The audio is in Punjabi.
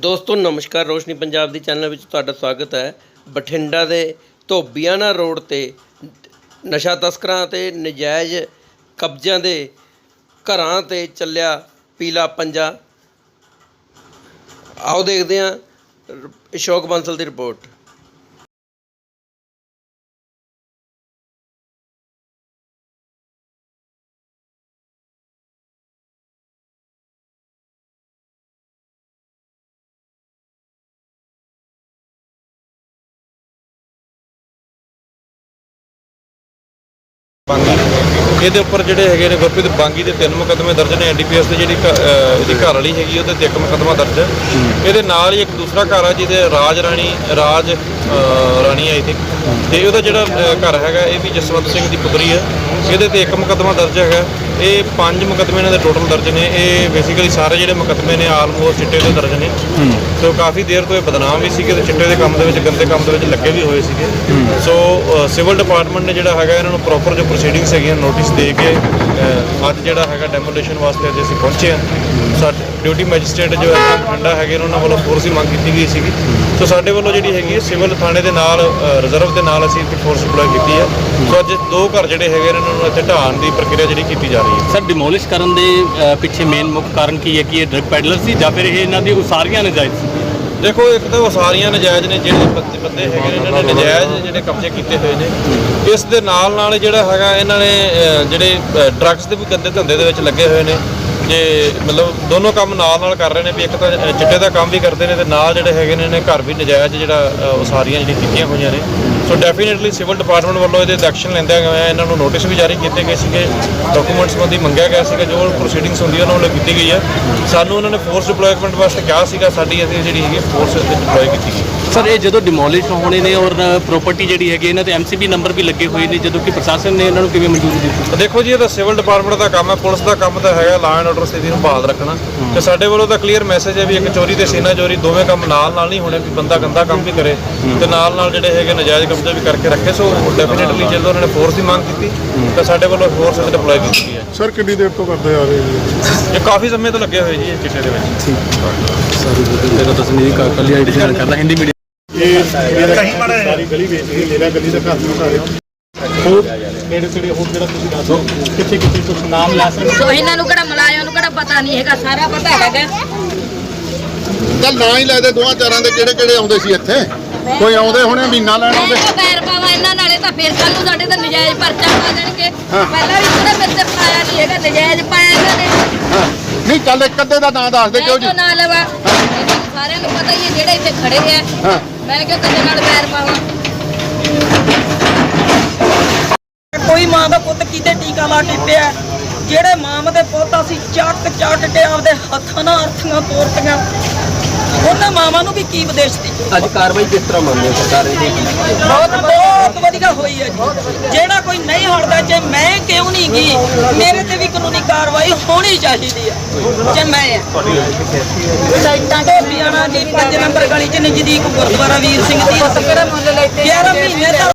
ਦੋਸਤੋ, ਨਮਸਕਾਰ। ਰੋਸ਼ਨੀ ਪੰਜਾਬ ਦੀ ਚੈਨਲ ਵਿੱਚ ਤੁਹਾਡਾ ਸਵਾਗਤ ਹੈ। ਬਠਿੰਡਾ ਦੇ ਧੋਬੀਆਣਾ ਰੋਡ ਤੇ ਨਸ਼ਾ ਤਸਕਰਾਂ ਤੇ ਨਜਾਇਜ਼ ਕਬਜ਼ਿਆਂ ਦੇ ਘਰਾਂ ਤੇ ਚੱਲਿਆ ਪੀਲਾ ਪੰਜਾ। ਆਓ ਦੇਖਦੇ ਹਾਂ। ਅਸ਼ੋਕ ਬੰਸਲ ਦੀ ਰਿਪੋਰਟ। ਇਹਦੇ ਉੱਪਰ ਜਿਹੜੇ ਹੈਗੇ ਨੇ ਗੁਰਪ੍ਰੀਤ ਬਾਂਗੀ ਦੇ ਤਿੰਨ ਮੁਕੱਦਮੇ ਦਰਜ ਨੇ ਐਨਡੀਪੀਐਸ ਦੇ ਜਿਹੜੀ ਇਹਦੀ ਘਰ ਵਾਲੀ ਹੈਗੀ ਉਹਦੇ ਤੇ ਇੱਕ ਮੁਕੱਦਮਾ ਦਰਜ ਹੈ। ਇਹਦੇ ਨਾਲ ਹੀ ਇੱਕ ਦੂਸਰਾ ਘਰ ਆ ਜਿਹਦੇ ਰਾਜ ਰਾਣੀ ਰਾਜ ਰਾਣੀ ਆਈ ਥਿੰਕ ਤੇ ਉਹਦਾ ਜਿਹੜਾ ਘਰ ਹੈਗਾ ਇਹ ਵੀ ਜਸਵੰਤ ਸਿੰਘ ਦੀ ਪੁੱਤਰੀ ਹੈ। ਇਹਦੇ ਤੇ ਇੱਕ ਮੁਕੱਦਮਾ ਦਰਜ ਹੈਗਾ। ਇਹ ਪੰਜ ਮੁਕੱਦਮੇ ਇਹਨਾਂ ਦੇ ਟੋਟਲ ਦਰਜ ਨੇ। ਇਹ ਬੇਸਿਕਲੀ ਸਾਰੇ ਜਿਹੜੇ ਮੁਕੱਦਮੇ ਨੇ ਆਲਮੋਸਟ ਚਿੱਟੇ ਦੇ ਦਰਜ ਨੇ। ਸੋ ਕਾਫੀ ਦੇਰ ਤੋਂ ਇਹ ਬਦਨਾਮ ਵੀ ਸੀਗੇ ਤੇ ਚਿੱਟੇ ਦੇ ਕੰਮ ਦੇ ਵਿੱਚ ਗੰਦੇ ਕੰਮ ਦੇ ਵਿੱਚ ਲੱਗੇ ਵੀ ਹੋਏ ਸੀਗੇ। ਸੋ ਸਿਵਲ ਡਿਪਾਰਟਮੈਂਟ ਨੇ ਜਿਹੜਾ ਹੈਗਾ ਇਹਨਾਂ ਨੂੰ ਪ੍ਰੋਪਰ ਜੋ ਪ੍ਰੋਸੀਡਿੰਗਸ ਹੈਗੀਆਂ ਨੋਟਿਸ ਦੇ ਕੇ ਅੱਜ ਜਿਹੜਾ ਹੈਗਾ ਡੈਮੋਲੇਸ਼ਨ ਵਾਸਤੇ ਅੱਜ ਅਸੀਂ ਪਹੁੰਚੇ ਹਾਂ। ਸਾਡੇ ਡਿਊਟੀ ਮੈਜਿਸਟ੍ਰੇਟ ਜੋ ਹੈ ਠੰਡਾ ਹੈਗੇ ਨੇ, ਉਹਨਾਂ ਵੱਲੋਂ ਫੋਰਸ ਦੀ ਮੰਗ ਕੀਤੀ ਗਈ ਸੀਗੀ। ਸੋ ਸਾਡੇ ਵੱਲੋਂ ਜਿਹੜੀ ਹੈਗੀ ਹੈ ਸਿਵਲ ਥਾਣੇ ਦੇ ਨਾਲ ਰਿਜ਼ਰਵ ਦੇ ਨਾਲ ਅਸੀਂ ਫੋਰਸ ਡਿਪਲੋਏ ਕੀਤੀ ਹੈ। ਸੋ ਅੱਜ ਦੋ ਘਰ ਜਿਹੜੇ ਹੈਗੇ ਨੇ ਇਹਨਾਂ ਨੂੰ ਇੱਥੇ ਢਾਣ ਦੀ ਪ੍ਰਕਿਰਿਆ ਜਿਹੜੀ ਕੀਤੀ ਜਾ ਰਹੀ ਹੈ। ਸਰ ਡਿਮੋਲਿਸ਼ ਕਰਨ ਦੇ ਅ, ਪਿੱਛੇ ਮੇਨ ਮੁੱਖ ਕਾਰਨ ਕੀ ਹੈ? ਕਿ ਇਹ ਡਰਗ ਪੈਡਲਰ ਸੀ ਜਾਂ ਫਿਰ ਇਹ ਇਹਨਾਂ ਦੀ ਉਸਾਰੀਆਂ ਨਜਾਇਜ਼ ਸੀ? ਦੇਖੋ ਇੱਕ ਤਾਂ ਉਹ ਸਾਰੀਆਂ ਨਜਾਇਜ਼ ਨੇ ਜਿਹੜੇ ਬੰਦੇ ਬੰਦੇ ਹੈਗੇ ਨੇ ਇਹਨਾਂ ਨੇ ਨਜਾਇਜ਼ ਜਿਹੜੇ ਕਬਜ਼ੇ ਕੀਤੇ ਹੋਏ ਨੇ। ਇਸ ਦੇ ਨਾਲ ਨਾਲ ਜਿਹੜਾ ਹੈਗਾ ਇਹਨਾਂ ਨੇ ਅਹ, ਜਿਹੜੇ ਡਰੱਗਸ ਦੇ ਵੀ ਗੰਦੇ ਧੰਦੇ ਦੇ ਵਿੱਚ ਲੱਗੇ ਹੋਏ ਨੇ। ਜੇ ਮਤਲਬ ਦੋਨੋਂ ਕੰਮ ਨਾਲ ਨਾਲ ਕਰ ਰਹੇ ਨੇ ਵੀ ਇੱਕ ਤਾਂ ਚਿੱਟੇ ਦਾ ਕੰਮ ਵੀ ਕਰਦੇ ਨੇ ਤੇ ਨਾਲ ਜਿਹੜੇ ਹੈਗੇ ਨੇ ਇਹਨੇ ਘਰ ਵੀ ਨਜਾਇਜ਼ ਜਿਹੜਾ ਅਹ, ਉਸਾਰੀਆਂ ਜਿਹੜੀ ਕੀਤੀਆਂ ਹੋਈਆਂ ਨੇ। ਸੋ ਡੈਫੀਨਿਟਲੀ ਸਿਵਲ ਡਿਪਾਰਟਮੈਂਟ ਵੱਲੋਂ ਇਹਦੇ ਐਕਸ਼ਨ ਲੈਂਦਿਆਂ ਗਿਆ ਇਹਨਾਂ ਨੂੰ ਨੋਟਿਸ ਵੀ ਜਾਰੀ ਕੀਤੇ ਗਏ ਸੀਗੇ। ਡਾਕੂਮੈਂਟਸ ਸੰਬੰਧੀ ਮੰਗਿਆ ਗਿਆ ਸੀਗਾ। ਜੋ ਪ੍ਰੋਸੀਡਿੰਗਸ ਹੁੰਦੀ ਉਹਨਾਂ ਵੱਲੋਂ ਕੀਤੀ ਗਈ ਹੈ ਸਾਨੂੰ ਉਹਨਾਂ ਨੇ ਫੋਰਸ ਡਿਪਲੋਇਮੈਂਟ ਵਾਸਤੇ ਕਿਹਾ ਸੀਗਾ। ਸਾਡੀ ਅਸੀਂ ਜਿਹੜੀ ਹੈਗੀ ਫੋਰਸ ਡਿਪਲੋਏ ਕੀਤੀ ਗਈ। ਸਰ ਇਹ ਜਦੋਂ ਡਿਮੋਲਿਸ਼ ਹੋਣੇ ਨੇ ਔਰ ਪ੍ਰਾਪਰਟੀ ਜਿਹੜੀ ਹੈਗੀ ਇਹਨਾਂ ਤੇ ਐਮਸੀਬੀ ਨੰਬਰ ਵੀ ਲੱਗੇ ਹੋਏ ਨੇ ਜਦੋਂ ਕਿ ਪ੍ਰਸ਼ਾਸਨ ਨੇ ਇਹਨਾਂ ਨੂੰ ਕਿਵੇਂ ਮਨਜ਼ੂਰੀ ਦਿੱਤੀ? ਦੇਖੋ ਜੀ ਇਹ ਤਾਂ ਸਿਵਲ ਡਿਪਾਰਟਮੈਂਟ ਦਾ ਕੰਮ ਹੈ। ਪੁਲਿਸ ਦਾ ਕੰਮ ਤਾਂ ਹੈਗਾ ਲਾਅ ਐਂਡ ਆਰਡਰ ਸਥਿਤੀ ਨੂੰ ਬਹਾਲ ਰੱਖਣਾ। ਤੇ ਸਾਡੇ ਵੱਲੋਂ ਤਾਂ ਕਲੀਅਰ ਮੈਸੇਜ ਹੈ ਵੀ ਇੱਕ ਚੋਰੀ ਤੇ ਸੀਨਾ ਚੋਰੀ ਦੋਵੇਂ ਕੰਮ ਨਾਲ ਨਾਲ ਨਹੀਂ ਹੋਣੇ ਵੀ ਬੰਦਾ ਗੰਦਾ ਕੰਮ ਵੀ ਕਰੇ। ਤੇ ਨਾਲ ਨਾਲ ਜਿਹੜੇ ਹੈਗੇ ਨਜਾਇਜ਼ ਕਬਜ਼ੇ ਵੀ ਕਰਕੇ ਰੱਖੇ ਸੋ ਡੈਫੀਨਿਟਲੀ ਜਦੋਂ ਉਹਨਾਂ ਨੇ ਫੋਰਸ ਦੀ ਮੰਗ ਕੀਤੀ ਤਾਂ ਸਾਡੇ ਵੱਲੋਂ ਫੋਰਸ ਇੱਥੇ ਡਿਪਲੋਏ ਕੀਤੀ ਹੈ। ਸਰ ਕਿੰਨੀ ਦੇਰ ਤੋਂ ਕਰਦੇ ਆ ਰਹੇ ਜੀ ਇਹ ਕਾਫੀ ਸਮੇਂ ਤੋਂ ਲੱਗੇ ਹੋਏ ਜੀ ਇਹ ਚਿੱਟੇ ਦੇ ਵਿੱਚ। ਮੇਰਾ ਤਸਨੀਰ ਕੱਲੀ ਆਈਡੀ ਜਾਣ ਕਰਦਾ ਹਿੰਦੀ ਮੀਡੀਅਮ ਇਹ ਕਹੀਂ ਮਾੜਾ ਸਾਰੀ ਗਲੀ ਵੇਚ ਕੇ ਮੇਰਾ ਗਲੀ ਦਾ ਘਰ ਨੂੰ ਸਾਰੇ ਹੋਰ? ਨੇੜੇ ਤੇੜੇ ਹੋਰ ਜਿਹੜਾ ਤੁਸੀਂ ਦੱਸੋ ਕਿੱਥੇ ਕਿੱਥੇ ਤੁਸੀਂ ਨਾਮ ਲੈ ਸਕਦੇ ਸੋ ਇਹਨਾਂ ਨੂੰ ਕਿਹੜਾ ਮਲਾਇਆ ਨੂੰ ਕਿਹੜਾ ਪਤਾ ਨਹੀਂ ਹੈਗਾ ਸਾਰਾ ਪਤਾ ਹੈਗਾ। ਚੱਲ ਨਾ ਹੀ ਲੈ ਦੇ ਦੋਹਾਂ ਚਾਰਾਂ ਦੇ ਕਿਹੜੇ ਕਿਹੜੇ ਆਉਂਦੇ ਸੀ ਇੱਥੇ? ਕੋਈ ਆਉਂਦੇ ਹੋਣੇ ਮਹੀਨਾ ਲੈਣ ਮੈਂ ਆਉਂਦੇ ਪੈਰ ਪਾਵਾਂ ਇਹਨਾਂ ਨਾਲੇ ਤਾਂ ਫਿਰ ਸਾਨੂੰ ਸਾਡੇ ਤਾਂ ਨਜਾਇਜ਼ ਪਰਚਾ ਪਾ ਦੇਣਗੇ। ਪਹਿਲਾਂ ਵੀ ਉਹਦਾ ਮੇਰੇ ਤੇ ਪਾਇਆ ਨਹੀਂ ਹੈਗਾ ਨਜਾਇਜ਼ ਪਾਇਆ ਇਹਨਾਂ ਨੇ। ਹਾਂ। ਨਹੀਂ ਚੱਲ ਇੱਕ ਅੱਧੇ ਦਾ ਨਾਂ ਦੱਸ ਦੇ ਮੈਂ ਕਿਉਂ ਜੀ? ਕਿਉਂ ਨਾ ਲਵਾ? ਸਾਰਿਆਂ ਨੂੰ ਪਤਾ ਹੀ ਹੈ ਜਿਹੜੇ ਇੱਥੇ ਖੜੇ ਆ। ਹਾਂ। ਮੈਂ ਕਿਉਂ ਕਿਸੇ ਨਾਲ ਪੈਰ ਪਾਵਾਂ? ਕੋਈ ਮਾਂ ਦਾ ਪੁੱਤ ਕਿਤੇ ਟੀਕਾ ਲਾ ਕੇ ਪਿਆ ਜਿਹੜੇ ਮਾਂ ਦੇ ਪੁੱਤ ਅਸੀਂ ਚੱਕ ਚੱਟ ਕੇ ਆਪਦੇ ਹੱਥਾਂ ਨਾਲ ਅਰਥੀਆਂ ਤੋੜਤੀਆਂ ਉਹਨਾਂ ਮਾਵਾਂ ਨੂੰ ਵੀ ਕੀ ਵਿਦੇਸ਼ ਦੀ ਅੱਜ ਕਾਰਵਾਈ ਕਿਸ ਤਰ੍ਹਾਂ ਮੰਨਦੇ ਹੋ ਸਰਕਾਰ ਦੀ ਬਹੁਤ ਬਹੁਤ ਵਧੀਆ ਹੋਈ ਹੈ ਜੀ। ਜਿਹੜਾ ਕੋਈ ਨਹੀਂ ਹਟਦਾ ਜੇ ਮੈਂ ਕਿਉਂ ਨਹੀਂ ਗਈ ਮੇਰੇ ਤੇ ਵੀ ਕਾਨੂੰਨੀ ਕਾਰਵਾਈ ਹੋਣੀ ਚਾਹੀਦੀ ਹੈ ਜੇ ਮੈਂ ਆ। ਸਾਈਟਾਂ ਤੇ ਬਿਆਨਾ ਦੀ 5 ਨੰਬਰ ਗਲੀ ਚ ਨਜ਼ਦੀਕ ਗੁਰਦੁਆਰਾ ਵੀਰ ਸਿੰਘ ਦੀ 11 ਮਹੀਨੇ ਦਾ